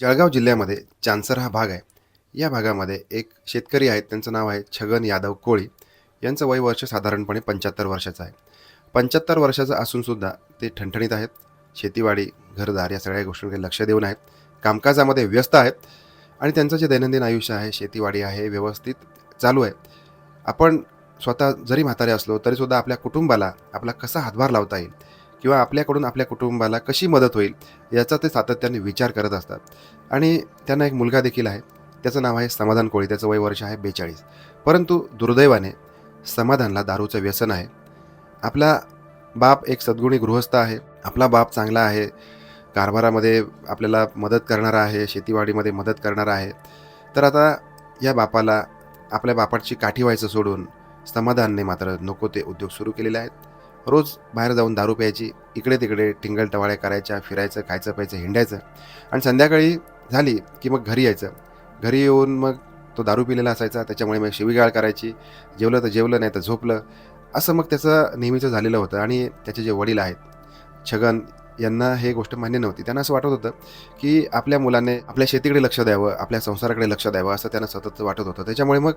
जळगाव जिल्ह्यामध्ये चांसर हा भाग आहे. या भागामध्ये एक शेतकरी आहेत त्यांचं नाव आहे छगन यादव कोळी. यांचं वय वर्ष साधारणपणे पंच्याहत्तर वर्षाचं आहे. पंच्याहत्तर वर्षाचं असूनसुद्धा ते ठणठणीत आहेत. शेतीवाडी घरदार या सगळ्या गोष्टींकडे लक्ष देऊन आहेत. कामकाजामध्ये व्यस्त आहेत आणि त्यांचं जे दैनंदिन आयुष्य आहे शेतीवाडी आहे व्यवस्थित चालू आहे. आपण स्वतः जरी म्हातारे असलो तरीसुद्धा आपल्या कुटुंबाला आपला कसा हातभार लावता येईल? किंवा आपल्याकडून आपल्या कुटुंबाला कशी मदत होईल याचा ते सातत्याने विचार करत असतात. आणि त्यांना एक मुलगा देखील आहे त्याचं नाव आहे समाधान कोळी त्याचं वय वर्ष आहे बेचाळीस. परंतु दुर्दैवाने समाधानला दारूचं व्यसन आहे. आपला बाप एक सद्गुणी गृहस्थ आहे आपला बाप चांगला आहे कारभारामध्ये आपल्याला मदत करणारा आहे शेतीवाडीमध्ये मदत करणारा आहे. तर आता या बापाला आपल्या बापाची काठी व्हायचं सोडून समाधानने मात्र नको ते उद्योग सुरू केलेले आहेत. रोज बाहेर जाऊन दारू प्यायची इकडे तिकडे टिंगल टवाळ्या करायच्या फिरायचं खायचं प्यायचं हिंडायचं. आणि संध्याकाळी झाली की मग घरी यायचं. घरी येऊन मग तो दारू पिलेला असायचा त्याच्यामुळे मग शिवीगाळ करायची. जेवलं तर जेवलं नाही तर झोपलं. असं मग त्याचं नेहमीचं झालेलं होतं. आणि त्याचे जे वडील आहेत छगन यांना हे गोष्ट मान्य नव्हती. त्यांना असं वाटत होतं की आपल्या मुलाने आपल्या शेतीकडे लक्ष द्यावं आपल्या संसाराकडे लक्ष द्यावं असं त्यांना सतत वाटत होतं. त्याच्यामुळे मग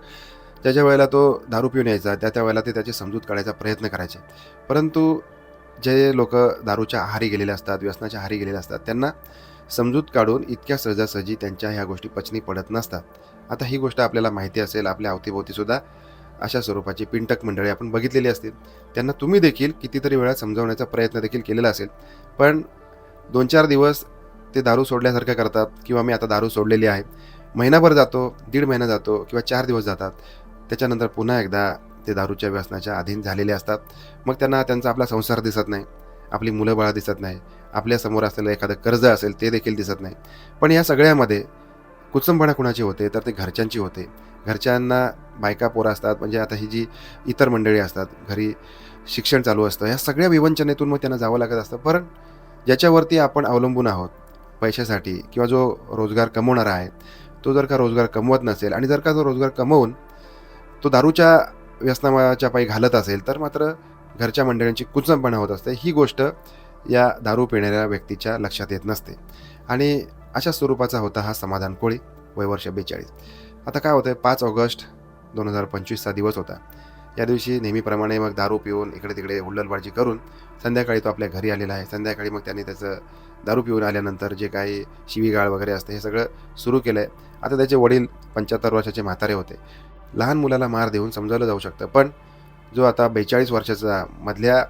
ज्याच्या वेळेला तो दारू पिऊन यायचा त्या त्या वेळेला ते त्याची समजूत काढायचा प्रयत्न करायचे. परंतु जे लोक दारूच्या आहारी गेलेले असतात व्यसनाच्या आहारी गेलेले असतात त्यांना समजूत काढून इतक्या सहजासहजी त्यांच्या ह्या गोष्टी पचनी पडत नसतात. आता ही गोष्ट आपल्याला माहिती असेल आपल्या अवतीभोवतीसुद्धा अशा स्वरूपाची पिंटक मंडळी आपण बघितलेली असतील. त्यांना तुम्ही देखील कितीतरी वेळा समजावण्याचा प्रयत्न देखील केलेला असेल. पण दोन चार दिवस ते दारू सोडल्यासारखं करतात किंवा मी आता दारू सोडलेली आहे. महिनाभर जातो दीड महिना जातो किंवा चार दिवस जातात. त्याच्यानंतर पुन्हा एकदा ते दारूच्या व्यसनाच्या अधीन झालेले असतात. मग त्यांना त्यांचा आपला संसार दिसत नाही. आपली मुलं बाळा दिसत नाही. आपल्यासमोर असलेलं एखादं कर्ज असेल ते देखील दिसत नाही. पण या सगळ्यामध्ये कुचंबणा कुणाची होते तर ते घरच्यांची होते. घरच्यांना बायका पोरं असतात म्हणजे आता ही जी इतर मंडळी असतात घरी शिक्षण चालू असतं या सगळ्या विवंचनेतून मग त्यांना जावं लागत असतं. पण ज्याच्यावरती आपण अवलंबून आहोत पैशासाठी किंवा जो रोजगार कमवणारा आहे तो जर का रोजगार कमवत नसेल आणि जर का जो रोजगार कमवून तो दारूच्या व्यसनाच्या पायी घालत असेल तर मात्र घरच्या मंडळींची कुचंबणा होत असते. ही गोष्ट या दारू पिणाऱ्या व्यक्तीच्या लक्षात येत नसते. आणि अशा स्वरूपाचा होता हा समाधान कोळी वय वर्ष बेचाळीस. आता काय होतं पाच ऑगस्ट दोन हजार पंचवीसचा दिवस होता. या दिवशी नेहमीप्रमाणे मग दारू पिऊन इकडे तिकडे हुल्लडबाजी करून संध्याकाळी तो आपल्या घरी आलेला आहे. संध्याकाळी मग त्यांनी त्याचं दारू पिऊन आल्यानंतर जे काही शिवीगाळ वगैरे असते हे सगळं सुरू केलं आहे आता त्याचे वडील पंच्याहत्तर वर्षाचे म्हातारे होते. लहान मुलाला मार देऊन समजावलं जाऊ शकतं पण जो आता बेचाळीस वर्षाचा मधल्या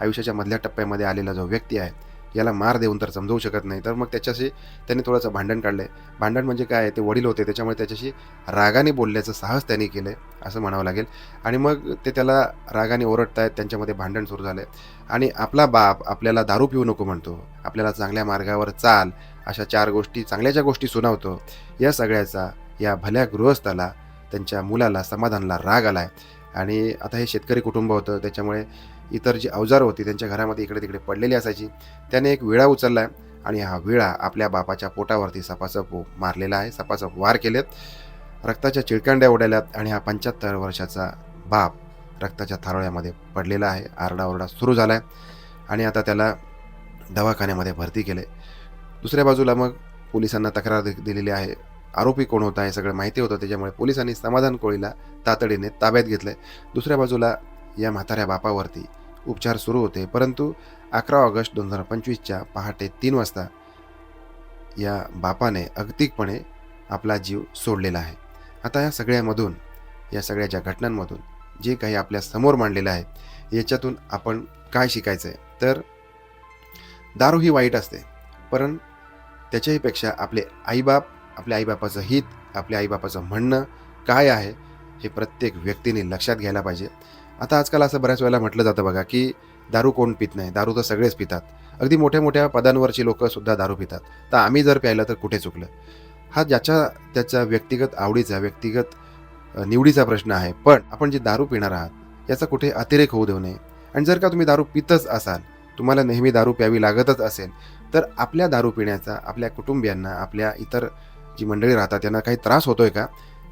आयुष्याच्या मधल्या टप्प्यामध्ये आलेला जो व्यक्ती आहे याला मार देऊन तर समजवू शकत नाही. तर मग त्याच्याशी त्यांनी थोडंसं भांडण काढलं. आहे भांडण म्हणजे काय ते वडील होते. त्याच्यामुळे त्याच्याशी रागाने बोलण्याचं साहस त्यांनी केलं आहे असं म्हणावं लागेल. आणि मग ते त्याला रागाने ओरडतायत. त्यांच्यामध्ये भांडण सुरू झालं आहे आणि आपला बाप आपल्याला दारू पिऊ नको म्हणतो. आपल्याला चांगल्या मार्गावर चाल अशा चार गोष्टी चांगल्याच्या गोष्टी सुनावतो. या सगळ्याचा या भल्या गृहस्थाला त्यांच्या मुलाला समाधानला राग आला आहे आणि आता हे शेतकरी कुटुंब होतं. त्याच्यामुळे इतर जी अवजारं होती त्यांच्या घरामध्ये इकडे तिकडे पडलेली असायची. त्याने एक विळा उचलला आहे आणि हा विळा आपल्या बापाच्या पोटावरती सपासप मारलेला आहे. सपासप वार केलेत. रक्ताच्या चिळकांड्या उडाल्यात आणि हा पंच्याहत्तर वर्षाचा बाप रक्ताच्या थारोळ्यामध्ये पडलेला आहे. आरडाओरडा सुरू झाला आहे आणि आता त्याला दवाखान्यामध्ये भरती केलं दुसऱ्या बाजूला मग पोलिसांना तक्रार दिलेली आहे. आरोपी कोण होता हे सगळं माहिती होतं. त्याच्यामुळे पोलिसांनी समाधान कोळीला तातडीने ताब्यात घेतलंय. दुसऱ्या बाजूला या म्हाताऱ्या बापावरती उपचार सुरू होते परंतु अकरा ऑगस्ट दोन हजार पंचवीसच्या पहाटे तीन वाजता या बापाने अगतिकपणे आपला जीव सोडलेला आहे. आता या सगळ्यामधून या सगळ्या ज्या घटनांमधून जे काही आपल्यासमोर मांडलेलं आहे याच्यातून आपण काय शिकायचं आहे तर दारू ही वाईट असते पण त्याच्याहीपेक्षा आपले आईबाप आपल्या आईबापाचं हित आपल्या आईबापाचं म्हणणं काय आहे हे प्रत्येक व्यक्तीने लक्षात घ्यायला पाहिजे. आता आजकाल असं बऱ्याच वेळेला म्हटलं जातं बघा की दारू कोण पित नाही? दारू तर सगळेच पितात. अगदी मोठ्या मोठ्या पदांवरची लोकंसुद्धा दारू पितात. तर आम्ही जर प्यायलं तर कुठे चुकलं? हा ज्याच्या त्याच्या व्यक्तिगत आवडीचा व्यक्तिगत निवडीचा प्रश्न आहे. पण आपण जे दारू पिणार आहात याचा कुठे अतिरेक होऊ देऊ नये. आणि जर का तुम्ही दारू पितच असाल तुम्हाला नेहमी दारू प्यावी लागतच असेल तर आपल्या दारू पिण्याचा आपल्या कुटुंबियांना आपल्या इतर जी मंडळी राहतात त्यांना काही त्रास होतोय का?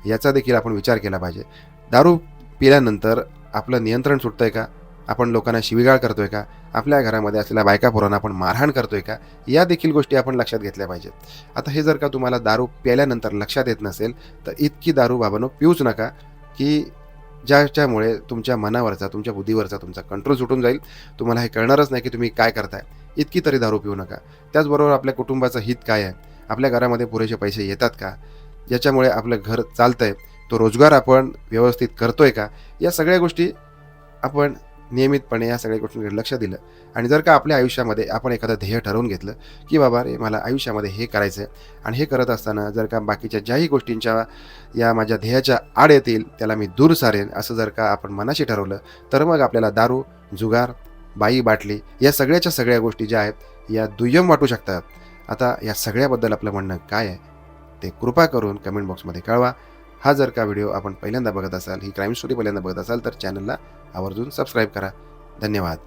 याचा देखील आपण विचार केला पाहिजे. दारू पिल्यानंतर आपलं नियंत्रण सुटतंय का? आपण लोकांना शिवीगाळ करतोय का? आपल्या घरामध्ये असलेल्या बायका पोरांना आपण मारहाण करतोय का? या देखील गोष्टी आपण लक्षात घेतल्या पाहिजेत. आता हे जर का तुम्हाला दारू प्यायल्यानंतर लक्षात येत नसेल तर इतकी दारू बाबांनो पिऊच नका की ज्याच्यामुळे तुमच्या मनावरचा तुमच्या बुद्धीवरचा तुमचा कंट्रोल सुटून जाईल. तुम्हाला हे कळणारच नाही की तुम्ही काय करताय. इतकी तरी दारू पिऊ नका. त्याचबरोबर आपल्या कुटुंबाचं हित काय आहे? आपल्या घरामध्ये पुरेसे पैसे येतात का? ज्याच्यामुळे आपलं घर चालतंय. तो रोजगार आपण व्यवस्थित करतोय का? या सगळ्या गोष्टी आपण नियमितपणे या सगळ्या गोष्टींकडे लक्ष दिलं. आणि जर का आपल्या आयुष्यामध्ये आपण एखादं ध्येय ठरवून घेतलं की बाबा रे मला आयुष्यामध्ये हे करायचं आहे आणि हे करत असताना जर का बाकीच्या ज्याही गोष्टींच्या या माझ्या ध्येयाच्या आड येतील त्याला मी दूर सारेन असं जर का आपण मनाशी ठरवलं तर मग आपल्याला दारू जुगार बाई बाटली या सगळ्याच्या सगळ्या गोष्टी ज्या आहेत या दुय्यम वाटू शकतात. आता या सगळ्याबद्दल आपलं म्हणणं काय आहे ते कृपा करून कमेंट बॉक्समध्ये कळवा. हा जर का व्हिडिओ आपण पहिल्यांदा बघत असाल ही क्राईम स्टोरी पहिल्यांदा बघत असाल तर चॅनलला आवर्जून सबस्क्राईब करा. धन्यवाद.